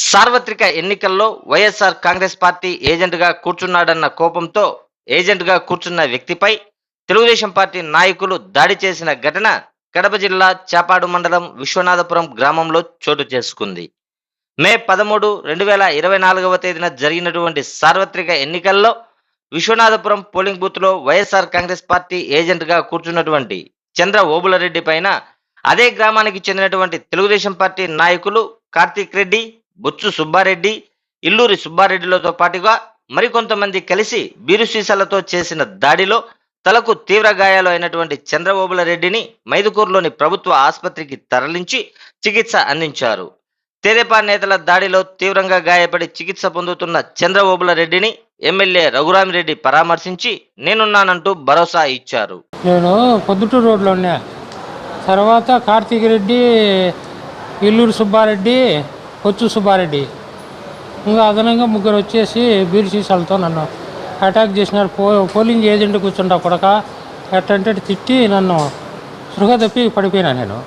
సార్వత్రిక ఎన్నికల్లో వైఎస్ఆర్ కాంగ్రెస్ పార్టీ ఏజెంట్గా కూర్చున్నాడన్న కోపంతో ఏజెంట్గా కూర్చున్న వ్యక్తిపై తెలుగుదేశం పార్టీ నాయకులు దాడి చేసిన ఘటన కడప జిల్లా చాపాడు మండలం విశ్వనాథపురం గ్రామంలో చోటు చేసుకుంది. మే పదమూడు రెండు వేల ఇరవై నాలుగవ తేదీన జరిగినటువంటి సార్వత్రిక ఎన్నికల్లో విశ్వనాథపురం పోలింగ్ బూత్లో వైఎస్ఆర్ కాంగ్రెస్ పార్టీ ఏజెంట్గా కూర్చున్నటువంటి చంద్ర ఓబులరెడ్డి పైన అదే గ్రామానికి చెందినటువంటి తెలుగుదేశం పార్టీ నాయకులు కార్తీక్ రెడ్డి బొచ్చు సుబ్బారెడ్డి ఇల్లూరి సుబ్బారెడ్డిలతో పాటుగా మరికొంతమంది కలిసి బీరు సీసాలతో చేసిన దాడిలో తలకు తీవ్ర గాయాలు అయినటువంటి చంద్రబాబుల రెడ్డిని మైదుకూరులోని ప్రభుత్వ ఆసుపత్రికి తరలించి చికిత్స అందించారు. తెదేపా నేతల దాడిలో తీవ్రంగా గాయపడి చికిత్స పొందుతున్న చంద్రబాబుల రెడ్డిని ఎమ్మెల్యే రఘురామిరెడ్డి పరామర్శించి నేనున్నానంటూ భరోసా ఇచ్చారు. నేను పొద్దుటూరు రోడ్లో ఉన్నా తర్వాత కార్తీక్ రెడ్డి ఇల్లూరు సుబ్బారెడ్డి పొచ్చు సుబ్బారెడ్డి. ఇంకా అదనంగా ముగ్గురు వచ్చేసి బీర్సీసాలతో నన్ను అటాక్ చేసినారు. పో పోలింగ్ ఏజెంట్ కూర్చుంటా కొడక ఎట్టంటే తిట్టి నన్ను సృహ తప్పి పడిపోయినా నేను.